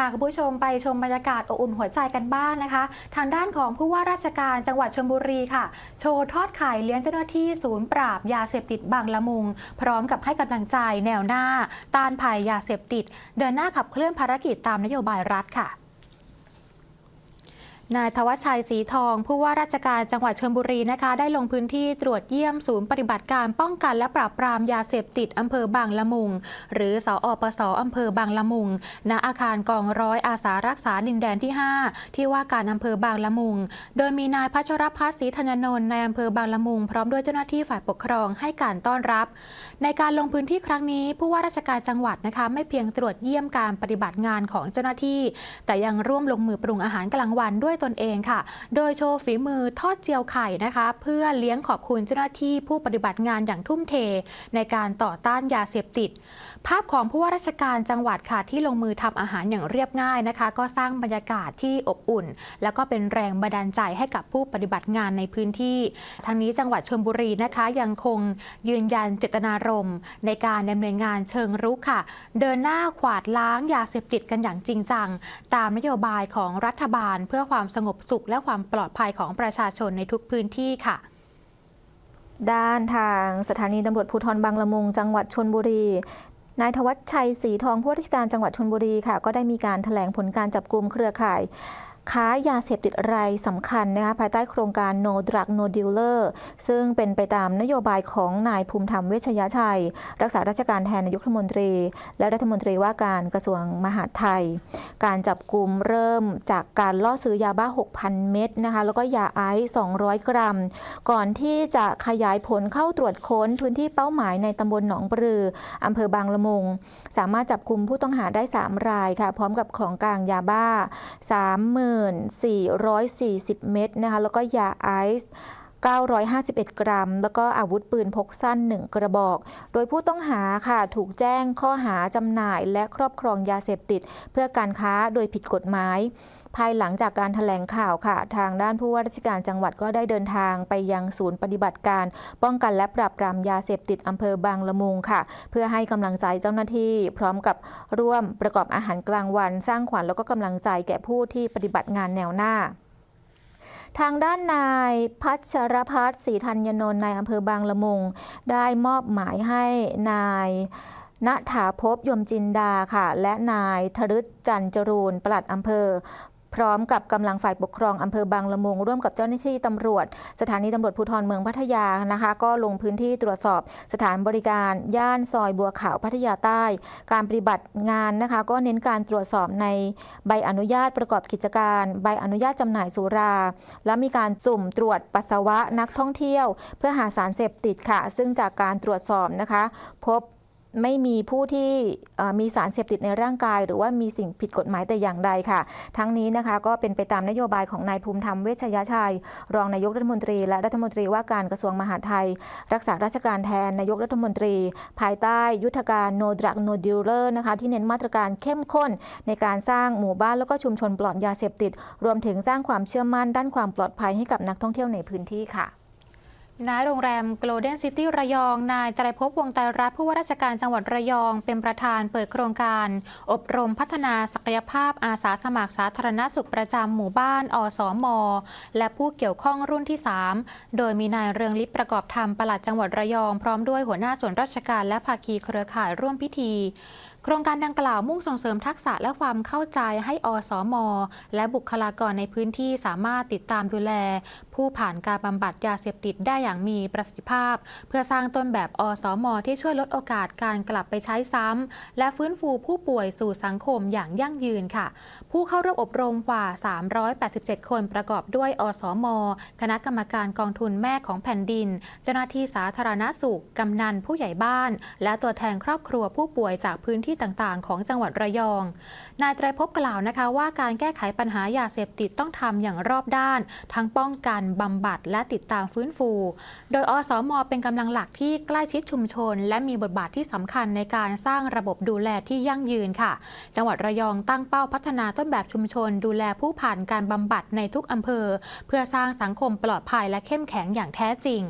พาคุณผู้ชมไปชมบรรยากาศอบอุ่นหัวใจกันบ้างนะคะ ทางด้านของผู้ว่าราชการจังหวัดชลบุรีค่ะ โชว์ทอดไข่เลี้ยงเจ้าหน้าที่ศูนย์ปราบยาเสพติดบางละมุง พร้อมกับให้กำลังใจแนวหน้า ต้านภัยยาเสพติด เดินหน้าขับเคลื่อนภารกิจตามนโยบายรัฐค่ะ นายธวัชชัยศรีทองผู้ว่าราชการจังหวัดชลบุรีนะคะ ได้ลงพื้นที่ตรวจเยี่ยมศูนย์ปฏิบัติการป้องกันและปราบปรามยาเสพติดอำเภอบางละมุง หรือสออปสอำเภอบางละมุง ณอาคารกองร้อยอาสารักษาดินแดนที่ 5 ที่ว่าการอำเภอบางละมุง โดยมีนายพัชรพัฒน์ศรีธัญนนท์ในอำเภอบางละมุง พร้อมด้วยเจ้าหน้าที่ฝ่ายปกครองให้การต้อนรับ ในการลงพื้นที่ครั้งนี้ ผู้ว่าราชการจังหวัดนะคะ ไม่เพียงตรวจเยี่ยมการปฏิบัติงานของเจ้าหน้าที่ แต่ยังร่วมลงมือปรุงอาหารกลางวันด้วยตนเองค่ะ โดยโชว์ฝีมือทอดเจียวไข่นะคะ เพื่อเลี้ยงขอบคุณเจ้าหน้าที่ผู้ปฏิบัติงานอย่างทุ่มเท ในการต่อต้านยาเสพติด ภาพของผู้ว่าราชการจังหวัดค่ะที่ลงมือทำอาหารอย่างเรียบง่ายนะคะ ก็สร้างบรรยากาศที่อบอุ่น แล้วก็เป็นแรงบันดาลใจให้กับผู้ปฏิบัติงานในพื้นที่ทั้งนี้จังหวัดชลบุรีนะคะยังคงยืนยันเจตนารมณ์ ในการดำเนินงานเชิงรุกค่ะ เดินหน้าขวาดล้างยาเสพติดกันอย่างจริงจัง ตามนโยบายของรัฐบาลเพื่อความสงบสุข และความปลอดภัยของประชาชนในทุกพื้นที่ค่ะด้านทางสถานีตำรวจภูธรบางละมุง จังหวัดชนบุรี นายธวัชชัยศรีทองผู้ว่าราชการจังหวัดชนบุรีค่ะ ก็ได้มีการถแถลงผลการจับกลุ่มเครือข่าย ค้ายาเสพติดรายสำคัญนะคะภายใต้โครงการ No Drug No Dealer ซึ่งเป็นไปตามนโยบายของนายภูมิธรรมเวชยชัย รักษาราชการแทนนายกรัฐมนตรี และรัฐมนตรีว่าการกระทรวงมหาดไทย การจับกลุ่มเริ่มจากการล่อซื้อยาบ้า 6,000 เม็ดนะคะแล้วก็ยาไอซ์200 กรัม ก่อนที่จะขยายผลเข้าตรวจค้นพื้นที่เป้าหมายในตำบลหนองปลืออำเภอบางละมุง สามารถจับกลุ่มผู้ต้องหาได้ 3 รายค่ะพร้อมกับของกลางยาบ้า1,440 เม็ดนะคะ แล้วก็ยาไอซ์ 951 กรัม แล้วก็อาวุธปืนพกสั้น 1 กระบอก โดยผู้ต้องหาค่ะถูกแจ้งข้อหาจำหน่ายและครอบครองยาเสพติด เพื่อการค้าโดยผิดกฎหมาย ภายหลังจากการถแถลงข่าวค่ะ ทางด้านผู้ว่าราชการจังหวัดก็ได้เดินทางไปยังศูนย์ปฏิบัติการ ป้องกันและปราบปรามยาเสพติดอำเภอบางละมุงค่ะ เพื่อให้กำลังใจเจ้าหน้าที่ พร้อมกับร่วมประกอบอาหารกลางวัน สร้างขวัญแล้วก็กำลังใจแก่ผู้ที่ปฏิบัติงานแนวหน้า ทางด้านนายพัชรพัฒน์ศรีธัญนนท์ในอำเภอบางละมุง ได้มอบหมายให้นายณถาภพยมจินดาค่ะ และนายธรึษจันจรูนปลัดอำเภอ พร้อมกับกำลังฝ่ายปกครองอำเภอบางละมุง ร่วมกับเจ้าหน้าที่ตำรวจ สถานีตำรวจภูธรเมืองพัทยานะคะ ก็ลงพื้นที่ตรวจสอบสถานบริการ ย่านซอยบัวขาวพัทยาใต้ การปฏิบัติงานนะคะ ก็เน้นการตรวจสอบในใบอนุญาตประกอบกิจการ ใบอนุญาตจำหน่ายสุรา และมีการสุ่มตรวจปัสสาวะนักท่องเที่ยว เพื่อหาสารเสพติดค่ะ ซึ่งจากการตรวจสอบนะคะ พบ ไม่มีผู้ที่มีสารเสพติดในร่างกาย หรือว่ามีสิ่งผิดกฎหมายแต่อย่างใดค่ะ ทั้งนี้นะคะก็เป็นไปตามนโยบายของนายภูมิธรรมเวชยชัย รองนายกรัฐมนตรี และรัฐมนตรีว่าการกระทรวงมหาดไทย รักษาราชการแทนนายกรัฐมนตรี ภายใต้ยุทธการ No Drug No Dealer นะคะที่เน้นมาตรการเข้มข้น ในการสร้างหมู่บ้านแล้วก็ชุมชนปลอดยาเสพติด รวมถึงสร้างความเชื่อมั่นด้านความปลอดภัยให้กับนักท่องเที่ยวในพื้นที่ค่ะ นายโรงแรม Golden City ระยอง นายไตรภพวงไตรรัตน์ผู้ว่าราชการจังหวัดระยอง เป็นประธานเปิดโครงการ อบรมพัฒนาศักยภาพอาสาสมัครสาธารณสุขประจำหมู่บ้าน อสมและผู้เกี่ยวข้องรุ่นที่ 3 โดยมีนายเรืองลิศประกอบธรรมปลัดจังหวัดระยอง พร้อมด้วยหัวหน้าส่วนราชการและภาคีเครือข่ายร่วมพิธีโครงการดังกล่าวมุ่งส่งเสริมทักษะและความเข้าใจให้อสมอและบุคลากรในพื้นที่สามารถติดตามดูแล ผู้ผ่านการบำบัดยาเสพติดได้อย่างมีประสิทธิภาพ เพื่อสร้างต้นแบบอสมอที่ช่วยลดโอกาสการกลับไปใช้ซ้ำและฟื้นฟูผู้ป่วยสู่สังคมอย่างยั่งยืนค่ะ ผู้เข้าร่วมอบรมกว่า 387 คนประกอบด้วยอสมอคณะกรรมการกองทุนแม่ของแผ่นดิน เจ้าหน้าที่สาธารณสุขกำนันผู้ใหญ่บ้าน และตัวแทนครอบครัวผู้ป่วยจากพื้นที่ที่ต่างๆ ของจังหวัดระยอง นายไตรภพกล่าวนะคะว่าการแก้ไขปัญหายาเสพติดต้องทำอย่างรอบด้าน ทั้งป้องกันบำบัดและติดตามฟื้นฟู โดยอสมเป็นกำลังหลักที่ใกล้ชิดชุมชน และมีบทบาทที่สำคัญในการสร้างระบบดูแลที่ยั่งยืนค่ะ จังหวัดระยองตั้งเป้าพัฒนาต้นแบบชุมชน ดูแลผู้ผ่านการบำบัดในทุกอำเภอ เพื่อสร้างสังคมปลอดภัยและเข้มแข็งอย่างแท้จริง